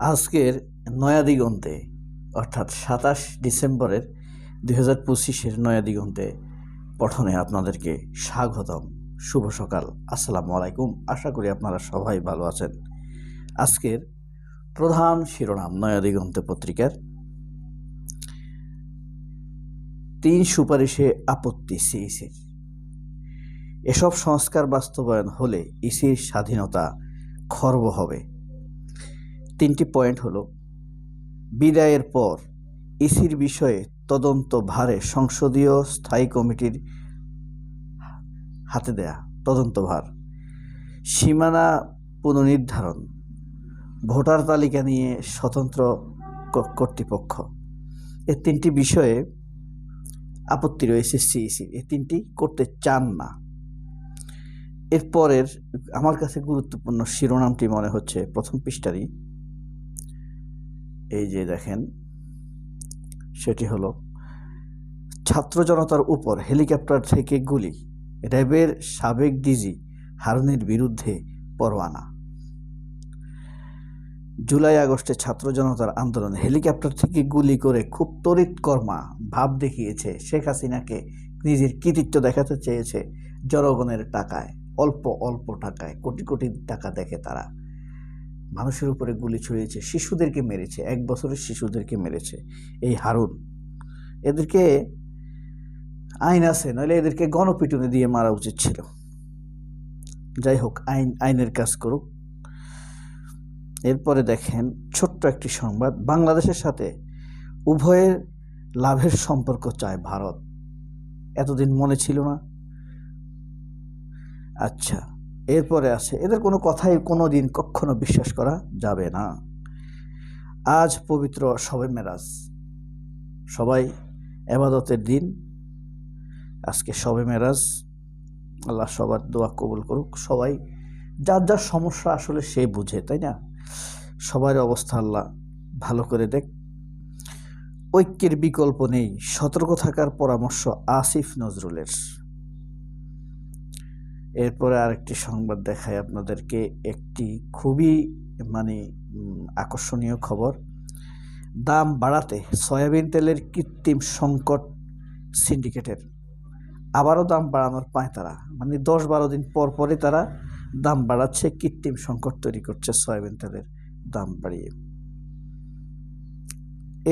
আজকের নয়া দিগন্তে অর্থাৎ সাতাশ ডিসেম্বরের দুই হাজার পঁচিশের নয়া দিগন্তে পঠনে আপনাদেরকে স্বাগতম। শুভ সকাল। আসসালামু আলাইকুম। আশা করি আপনারা সবাই ভালো আছেন। আজকের প্রধান শিরোনাম নয়া দিগন্তে পত্রিকার। তিন সুপারিশে আপত্তি সিইসির এসব সংস্কার বাস্তবায়ন হলে ইসির স্বাধীনতা খর্ব হবে। তিনটি পয়েন্ট হলো, বিদায়ের পর ইসির বিষয়ে তদন্ত ভারে সংসদীয় স্থায়ী কমিটির হাতে দেয়া তদন্তভার সীমানা পুনর্নির্ধারণ, ভোটার তালিকা নিয়ে স্বতন্ত্র কর্তৃপক্ষ। এ তিনটি বিষয়ে আপত্তি রয়েছে সিইসি এই তিনটি করতে চান না। এরপরের আমার কাছে গুরুত্বপূর্ণ শিরোনামটি মনে হচ্ছে প্রথম পৃষ্ঠারই। এই যে দেখেন, সেটি হলো, ছাত্র জনতার উপর হেলিকপ্টার থেকে গুলি, র্যাবের সাবেক ডিজি হারুনের বিরুদ্ধে পরোয়ানা। জুলাই আগস্টে ছাত্র জনতার আন্দোলন, হেলিকপ্টার থেকে গুলি করে খুব তড়িৎ কর্মা ভাব দেখিয়েছে শেখ হাসিনাকে, নিজের কৃতিত্ব দেখাতে চেয়েছে জনগণের টাকায়, অল্প অল্প টাকায়, কোটি কোটি টাকা দেখে তারা। মানুষের উপরে গুলি ছড়িয়েছে, শিশুদেরকে মেরেছে, এক বছরের শিশুদেরকে মেরেছে, এই হারুন। এদেরকে আইন আছে নইলে এদেরকে গণপিটুনি দিয়ে মারা উচিত ছিল। যাই হোক, আইন, আইনের কাজ করুক। এরপরে দেখেন, ছোট্ট একটি সংবাদ, বাংলাদেশের সাথে উভয়ের লাভের সম্পর্ক চায় ভারত। এতদিন মনে ছিল না। আচ্ছা। এরপরে আছে, এদের কোনো কথাই কোনো দিন কখনো বিশ্বাস করা যাবে না। আজ পবিত্র সবে মেরাজ। সবাই এবাদতের দিন। আজকে সবে মেরাজ। আল্লাহ সবার দোয়া কবুল করুক। সবাই, যার যার সমস্যা আসলে সে বুঝে, তাই না? সবার অবস্থা আল্লাহ ভালো করে দেখ। ঐক্যের বিকল্প নেই। সতর্ক থাকার পরামর্শ আসিফ নজরুলের। এরপরে আরেকটি সংবাদ দেখায় আপনাদেরকে, একটি খুবই মানে আকর্ষণীয় খবর। দাম বাড়াতে সয়াবিন তেলের কৃত্রিম সংকট সিন্ডিকেটের। আবারও দাম বাড়ানোর পায় তারা। মানে দশ বারো দিন পর পরই তারা দাম বাড়াচ্ছে, কৃত্রিম সংকট তৈরি করছে সয়াবিন তেলের দাম বাড়িয়ে।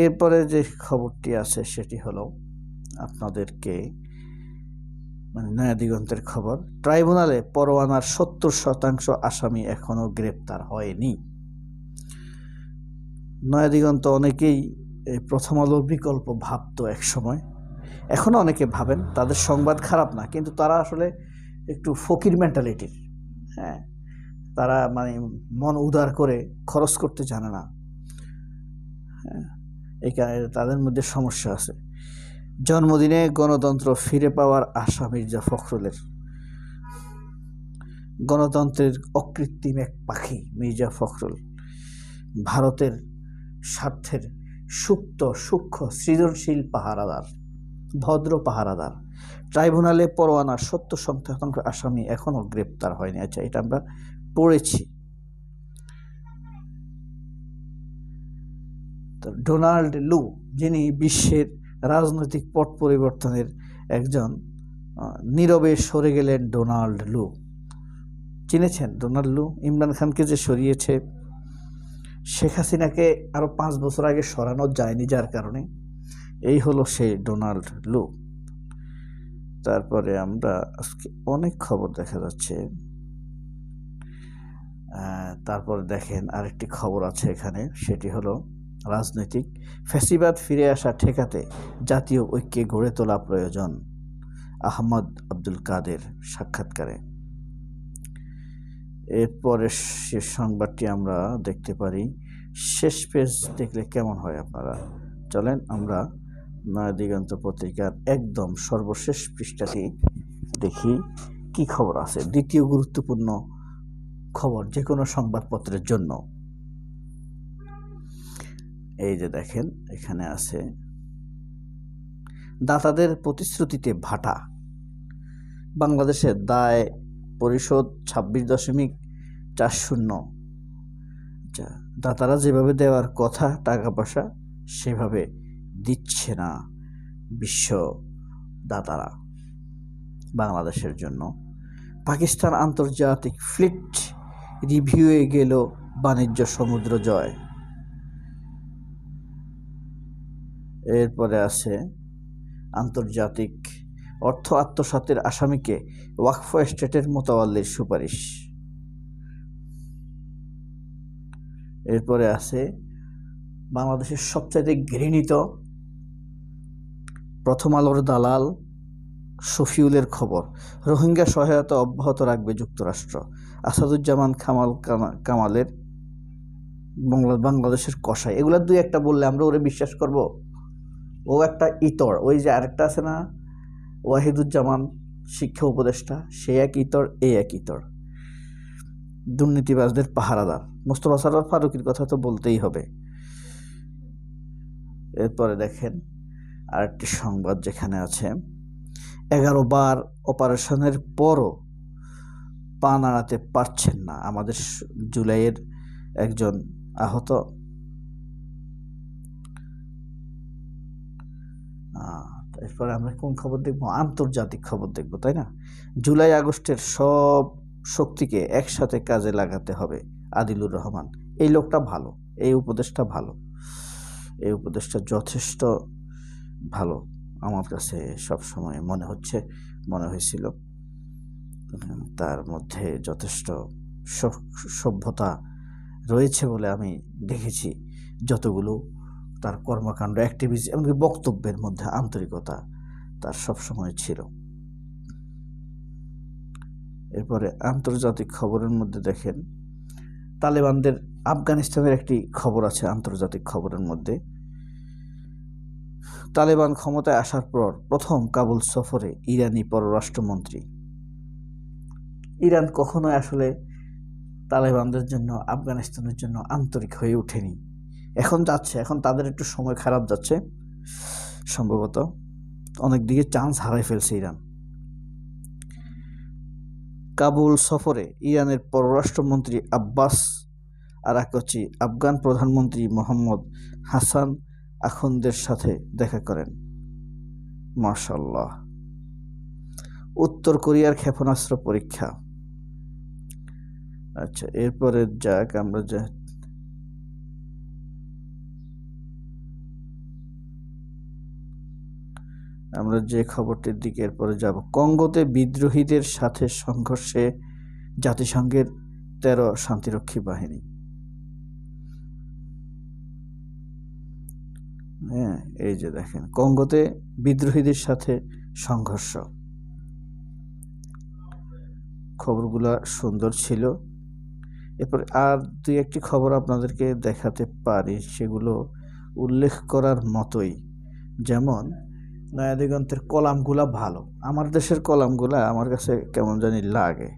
এরপরে যে খবরটি আছে, সেটি হলো আপনাদেরকে মানে নয়া দিগন্তের খবর, ট্রাইব্যুনালে পরোয়ানার সত্তর শতাংশ আসামি এখনও গ্রেপ্তার হয়নি। নয়া দিগন্ত অনেকেই প্রথম আলোর বিকল্প ভাবতো এক সময় এখনও অনেকে ভাবেন তাদের সংবাদ খারাপ না, কিন্তু তারা আসলে একটু ফকির মেন্টালিটির হ্যাঁ তারা মানে মন উদার করে খরচ করতে জানে না। হ্যাঁ এই কারণে তাদের মধ্যে সমস্যা আছে। জন্মদিনে গণতন্ত্র ফিরে পাওয়ার আশা মির্জা ফখরুলের। গণতন্ত্রের অকৃত্রিম এক পাখি মির্জা ফখরুল। ভারতের স্বার্থের সুপ্ত, সূক্ষ্ম, সৃজনশীল পাহারাদার, ভদ্র পাহারাদার। ট্রাইব্যুনালে পরোয়ানার সত্য শতাংশ আসামি এখনও গ্রেপ্তার হয়নি। আচ্ছা এটা আমরা পড়েছি। ডোনাল্ড লু, যিনি বিশ্বের রাজনৈতিক পট পরিবর্তনের একজন নীরবে সরে গেলেন ডোনাল্ড লু। চিনেছেন ডোনাল্ড লু? ইমরান খানকে যে সরিয়েছে, শেখ হাসিনাকে আরও পাঁচ বছর আগে সরানো যায়নি যার কারণে। এই হলো সেই ডোনাল্ড লু। তারপরে আমরা আজকে অনেক খবর দেখা যাচ্ছে। তারপরে দেখেন আরেকটি খবর আছে এখানে, সেটি হলো রাজনৈতিক ফ্যাসিবাদ ফিরে আসা ঠেকাতে জাতীয় ঐক্যে গড়ে তোলা প্রয়োজন, আহমদ আব্দুল কাদের সাক্ষাৎকারে। এরপরে শেষ সংবাদটি আমরা দেখতে পারি। শেষ পেজ দেখলে কেমন হয় আপনারা? চলেন আমরা নয়া দিগন্ত পত্রিকার একদম সর্বশেষ পৃষ্ঠাটি দেখি। কি খবর আছে? দ্বিতীয় গুরুত্বপূর্ণ খবর যে কোনো সংবাদপত্রের জন্য। এই যে দেখেন, এখানে আছে, দাতাদের প্রতিশ্রুতিতে ভাটা। বাংলাদেশের দায় পরিশোধ ছাব্বিশ দশমিক চার শূন্য। আচ্ছা দাতারা যেভাবে দেওয়ার কথা টাকা পয়সা সেভাবে দিচ্ছে না বিশ্ব দাতারা বাংলাদেশের জন্য। পাকিস্তান আন্তর্জাতিক ফ্লিট রিভিউয়ে গেল বাণিজ্য সমুদ্র জয়। এরপরে আছে আন্তর্জাতিক অর্থ আত্মসাতের আসামিকে ওয়াকফ স্টেটের মোতাবাল্লির সুপারিশ। এরপরে আছে বাংলাদেশের সবচাইতে ঘৃণিত প্রথম আলোর দালাল শফিউলের খবর। রোহিঙ্গা সহায়তা অব্যাহত রাখবে যুক্তরাষ্ট্র। আসাদুজ্জামান খামাল কামা- কামালের বাংলাদেশের কষাই এগুলা দুই একটা বললে আমরা ওরে বিশ্বাস করব? ও একটা ইতর, ওই যে আরেকটা আছে না? ওয়াহিদুজ্জামান শিক্ষা উপদেষ্টা, সে এক ইতর, এ এক ইতর। দুর্নীতিবাজদের পাহারাদার। মোস্তফা সরোয়ার ফারুকির কথা তো বলতেই হবে। এরপরে দেখেন আরেকটি সংবাদ যেখানে আছে, এগারো বার অপারেশনের পরও পা নাড়াতে পারছেন না। আমাদের জুলাইয়ের একজন আহত এরপরে আমরা কোন খবর দেখব? আন্তর্জাতিক খবর দেখব, তাই না? জুলাই আগস্টের সব শক্তিকে একসাথে কাজে লাগাতে হবে আদিলুর রহমান। এই লোকটা ভালো, এই উপদেশটা ভালো, এই উপদেশটা যথেষ্ট ভালো আমার কাছে সব সময় মনে হচ্ছে, মনে হয়েছিল। তার মধ্যে যথেষ্ট সভ্যতা রয়েছে বলে আমি দেখেছি যতগুলো তার কর্মকাণ্ড অ্যাক্টিভিটি এমনকি বক্তব্যের মধ্যে আন্তরিকতা তার সবসময় ছিল। এরপরে আন্তর্জাতিক খবরের মধ্যে দেখেন, তালেবানদের আফগানিস্তানের একটি খবর আছে আন্তর্জাতিক খবরের মধ্যে। তালেবান ক্ষমতায় আসার পর প্রথম কাবুল সফরে ইরানি পররাষ্ট্রমন্ত্রী। ইরান কখনোই আসলে তালেবানদের জন্য, আফগানিস্তানের জন্য আন্তরিক হয়ে ওঠেনি। এখন যাচ্ছে, এখন তাদের একটু সময় খারাপ যাচ্ছে, সম্ভবত। অনেক দিকে চান্স হারাই ফেলছে ইরান। কাবুল সফরে ইরানের পররাষ্ট্রমন্ত্রী আব্বাস আরাকচি আফগান প্রধানমন্ত্রী মোহাম্মদ হাসান আখন্দের সাথে দেখা করেন। মাশাল্লাহ উত্তর কোরিয়ার ক্ষেপণাস্ত্র পরীক্ষা। আচ্ছা এরপরে যাক, আমরা যা আমরা যে খবরটির দিকে এরপরে যাব। কঙ্গোতে বিদ্রোহীদের সাথে সংঘর্ষে জাতিসংঘের তেরো শান্তিরক্ষী বাহিনী। হ্যাঁ এই যে দেখেন, কঙ্গোতে বিদ্রোহীদের সাথে সংঘর্ষ। খবরগুলা সুন্দর ছিল। এরপরে আর দুই একটি খবর আপনাদেরকে দেখাতে পারি, সেগুলো উল্লেখ করার মতোই। যেমন নয়াদিগন্তের কলামগুলা ভালো। আমার দেশের কলামগুলা আমার কাছে কেমন জানি লাগে।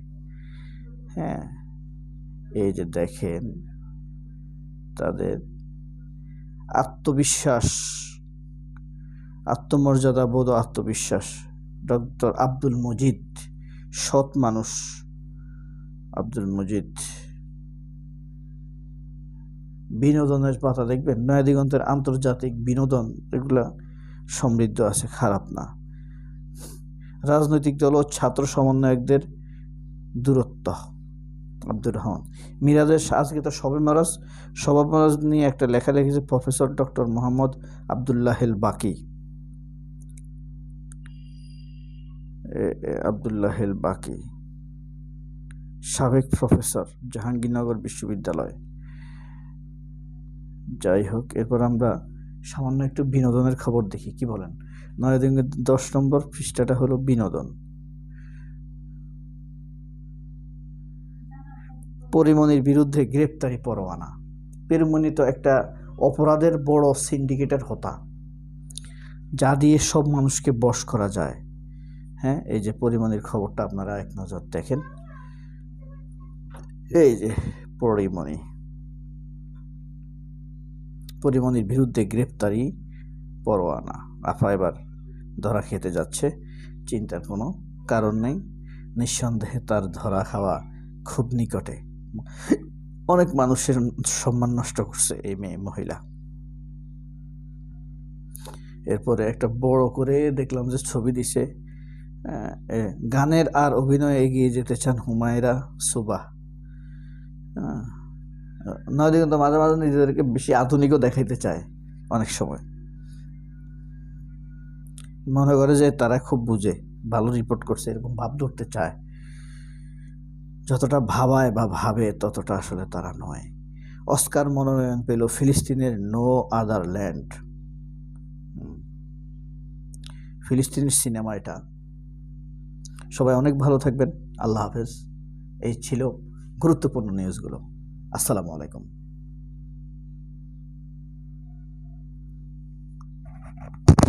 হ্যাঁ এই যে দেখেন, তাদের আত্মবিশ্বাস, আত্মমর্যাদা বোধ আত্মবিশ্বাস। ডক্টর আব্দুল মজিদ, সৎ মানুষ। আব্দুল মজিদ, বিনোদনের পাতা দেখবেন? নয়াদিগন্তের আন্তর্জাতিক বিনোদন, এগুলা সমৃদ্ধ আছে, খারাপ না। রাজনৈতিক দল ও ছাত্র সমন্বয়কদের দূরত্ব, আব্দুর রহমান। মিরাজের আজকে তো সবে মারাজ। সবে মারাজ নিয়ে একটা লেখা লিখেছে প্রফেসর ডক্টর মোহাম্মদ আবদুল্লাহেল বাকি। আবদুল্লাহেল বাকি। সাবেক প্রফেসর, জাহাঙ্গীরনগর বিশ্ববিদ্যালয়। যাই হোক, এরপর আমরা সামান্য একটু বিনোদনের খবর দেখি, কি বলেন? নয়াদিনের দশ নম্বর পৃষ্ঠাটা হলো বিনোদন। পরিমণির বিরুদ্ধে গ্রেপ্তারি পরোয়ানা। পেরুমণি তো একটা অপরাধের বড় সিন্ডিকেটের হতা। যা দিয়ে সব মানুষকে বশ করা যায়। হ্যাঁ এই যে পরিমণির খবরটা আপনারা এক নজর দেখেন। এই যে পরিমণি পরিমণির বিরুদ্ধে গ্রেপ্তারি পরোয়ানা। আফা এবার ধরা খেতে যাচ্ছে, চিন্তার কোনো কারণ নেই। নিঃসন্দেহে তার ধরা খাওয়া খুব নিকটে। অনেক মানুষের সম্মান নষ্ট করছে এই মেয়ে মহিলা। এরপরে একটা বড় করে দেখলাম যে ছবি দিছে গানের আর অভিনয়ে এগিয়ে যেতে চান হুমায়রা সুবাহ। নয় কিন্তু মাঝে মাঝে নিজেদেরকে বেশি আধুনিকও দেখাইতে চায় অনেক সময়। মনে করে যে তারা খুব বুঝে, ভালো রিপোর্ট করছে, এরকম ভাব ধরতে চায়। যতটা ভাবায় বা ভাবে ততটা আসলে তারা নয়। অস্কার মনোনয়ন পেল ফিলিস্তিনের নো আদার ল্যান্ড। ফিলিস্তিনের সিনেমা এটা। সবাই অনেক ভালো থাকবেন। আল্লাহ হাফেজ। এই ছিল গুরুত্বপূর্ণ নিউজগুলো আসসালামু আলাইকুম।